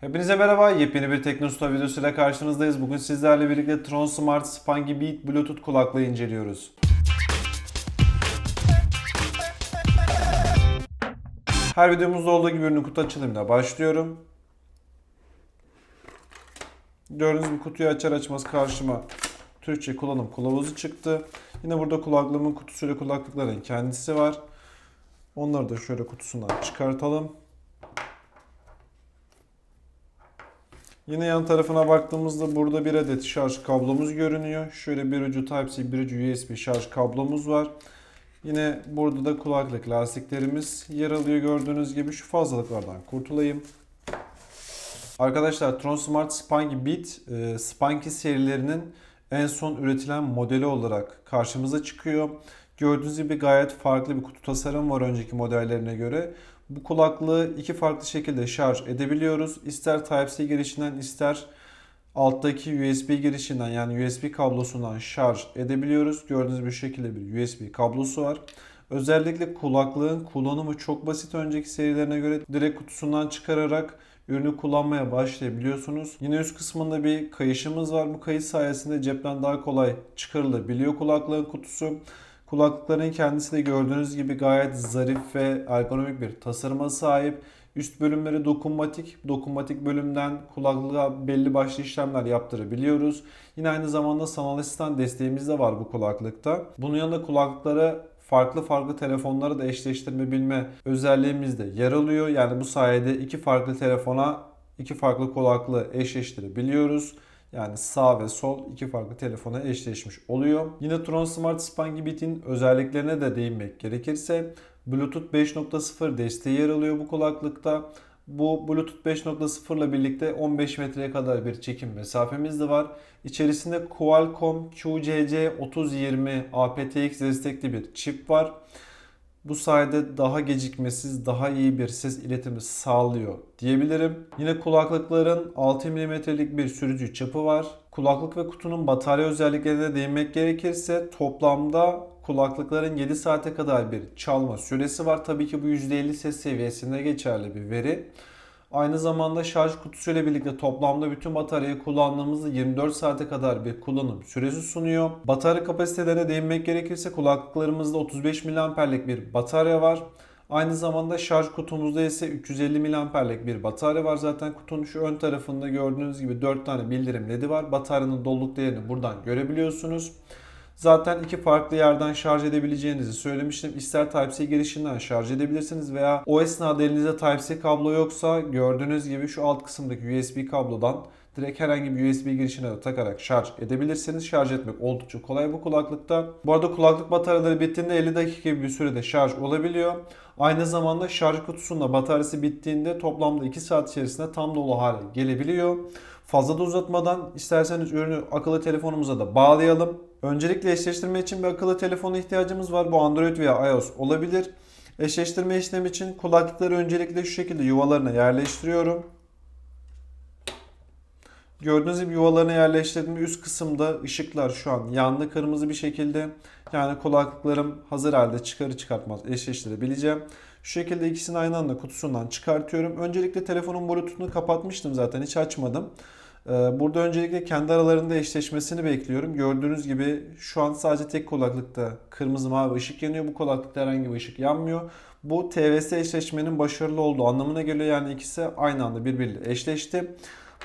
Hepinize merhaba. Yepyeni bir Teknosta videosuyla karşınızdayız. Bugün sizlerle birlikte Tron Smart Spangy Beat Bluetooth kulaklığı inceliyoruz. Her videomuzda olduğu gibi ürünün kutu açılımıyla başlıyorum. Gördüğünüz gibi kutuyu açar açmaz karşıma Türkçe kullanım kılavuzu çıktı. Yine burada kulaklığımın kutusuyla kulaklıkların kendisi var. Onları da şöyle kutusundan çıkartalım. Yine yan tarafına baktığımızda burada bir adet şarj kablomuz görünüyor. Şöyle bir ucu Type-C, bir ucu USB şarj kablomuz var. Yine burada da kulaklık lastiklerimiz yer alıyor gördüğünüz gibi. Şu fazlalıklardan kurtulayım. Arkadaşlar Tron Smart Spanky Beat, e, Spanky serilerinin en son üretilen modeli olarak karşımıza çıkıyor. Gördüğünüz gibi gayet farklı bir kutu tasarım var önceki modellerine göre. Bu kulaklığı iki farklı şekilde şarj edebiliyoruz. İster Type-C girişinden ister alttaki USB girişinden yani USB kablosundan şarj edebiliyoruz. Gördüğünüz bir şekilde bir USB kablosu var. Özellikle kulaklığın kullanımı çok basit önceki serilerine göre direkt kutusundan çıkararak ürünü kullanmaya başlayabiliyorsunuz. Yine üst kısmında bir kayışımız var. Bu kayış sayesinde cepten daha kolay çıkarılabiliyor kulaklığın kutusu. Kulaklıkların kendisi de gördüğünüz gibi gayet zarif ve ergonomik bir tasarıma sahip. Üst bölümleri dokunmatik. Dokunmatik bölümden kulaklığa belli başlı işlemler yaptırabiliyoruz. Yine aynı zamanda sanal asistan desteğimiz de var bu kulaklıkta. Bunun yanında kulaklıklara farklı farklı telefonları da eşleştirme özelliğimiz de yer alıyor. Yani bu sayede iki farklı telefona iki farklı kulaklığı eşleştirebiliyoruz. Yani sağ ve sol iki farklı telefona eşleşmiş oluyor. Yine Tron Smart Spangy Beat'in özelliklerine de değinmek gerekirse Bluetooth 5.0 desteği yer alıyor bu kulaklıkta. Bu Bluetooth 5.0 ile birlikte 15 metreye kadar bir çekim mesafemiz de var. İçerisinde Qualcomm QCC3020 aptX destekli bir çip var. Bu sayede daha gecikmesiz, daha iyi bir ses iletimi sağlıyor diyebilirim. Yine kulaklıkların 6 mm'lik bir sürücü çapı var. Kulaklık ve kutunun batarya özelliklerine değinmek gerekirse toplamda kulaklıkların 7 saate kadar bir çalma süresi var. Tabii ki bu %50 ses seviyesinde geçerli bir veri. Aynı zamanda şarj kutusuyla birlikte toplamda bütün bataryayı kullandığımızda 24 saate kadar bir kullanım süresi sunuyor. Batarya kapasitelerine değinmek gerekirse kulaklıklarımızda 35 mAh'lik bir batarya var. Aynı zamanda şarj kutumuzda ise 350 mAh'lik bir batarya var. Zaten kutunun şu ön tarafında gördüğünüz gibi 4 tane bildirim ledi var. Bataryanın doluluk değerini buradan görebiliyorsunuz. Zaten iki farklı yerden şarj edebileceğinizi söylemiştim. İster Type-C girişinden şarj edebilirsiniz veya o esnada elinizde Type-C kablo yoksa gördüğünüz gibi şu alt kısımdaki USB kablodan direkt herhangi bir USB girişine de takarak şarj edebilirsiniz. Şarj etmek oldukça kolay bu kulaklıkta. Bu arada kulaklık bataryaları bittiğinde 50 dakika gibi bir sürede şarj olabiliyor. Aynı zamanda şarj kutusunda bataryası bittiğinde toplamda 2 saat içerisinde tam dolu hale gelebiliyor. Fazla da uzatmadan isterseniz ürünü akıllı telefonumuza da bağlayalım. Öncelikle eşleştirme için bir akıllı telefona ihtiyacımız var. Bu Android veya iOS olabilir. Eşleştirme işlemi için kulaklıkları öncelikle şu şekilde yuvalarına yerleştiriyorum. Gördüğünüz gibi yuvalarına yerleştirdiğim üst kısımda ışıklar şu an yanlı kırmızı bir şekilde. Yani kulaklıklarım hazır halde çıkarı çıkartmaz eşleştirebileceğim. Şu şekilde ikisini aynı anda kutusundan çıkartıyorum. Öncelikle telefonun bluetooth'unu kapatmıştım zaten hiç açmadım. Ee, Burada öncelikle kendi aralarında eşleşmesini bekliyorum. Gördüğünüz gibi şu an sadece tek kulaklıkta kırmızı mavi ışık yanıyor. Bu kulaklıkta herhangi bir ışık yanmıyor. Bu TVS eşleşmenin başarılı olduğu anlamına geliyor. Yani ikisi aynı anda birbiriyle eşleşti.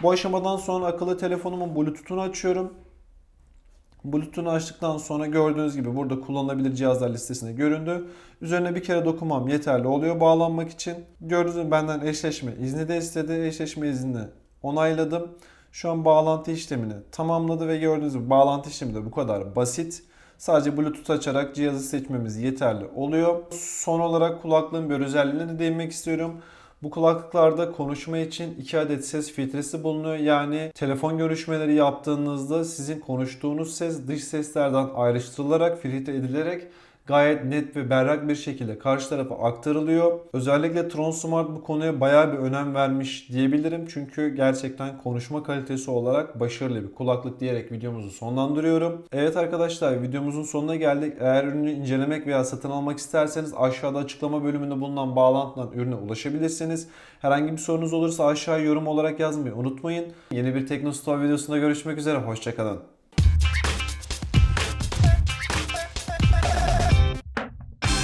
Bu aşamadan sonra akıllı telefonumun Bluetooth'unu açıyorum. Bluetooth'unu açtıktan sonra gördüğünüz gibi burada kullanılabilir cihazlar listesinde göründü. Üzerine bir kere dokunmam yeterli oluyor bağlanmak için. Gördüğünüz gibi benden eşleşme izni de istedi. Eşleşme iznini onayladım. Şu an bağlantı işlemini tamamladı ve gördüğünüz gibi bağlantı işlemi de bu kadar basit. Sadece Bluetooth açarak cihazı seçmemiz yeterli oluyor. Son olarak kulaklığın bir özelliğine de değinmek istiyorum. Bu kulaklıklarda konuşma için 2 adet ses filtresi bulunuyor. Yani telefon görüşmeleri yaptığınızda sizin konuştuğunuz ses dış seslerden ayrıştırılarak, filtre edilerek gayet net ve berrak bir şekilde karşı tarafa aktarılıyor. Özellikle Tron Smart bu konuya bayağı bir önem vermiş diyebilirim. Çünkü gerçekten konuşma kalitesi olarak başarılı bir kulaklık diyerek videomuzu sonlandırıyorum. Evet arkadaşlar videomuzun sonuna geldik. Eğer ürünü incelemek veya satın almak isterseniz aşağıda açıklama bölümünde bulunan bağlantıdan ürüne ulaşabilirsiniz. Herhangi bir sorunuz olursa aşağıya yorum olarak yazmayı unutmayın. Yeni bir Tekno Store videosunda görüşmek üzere. Hoşçakalın.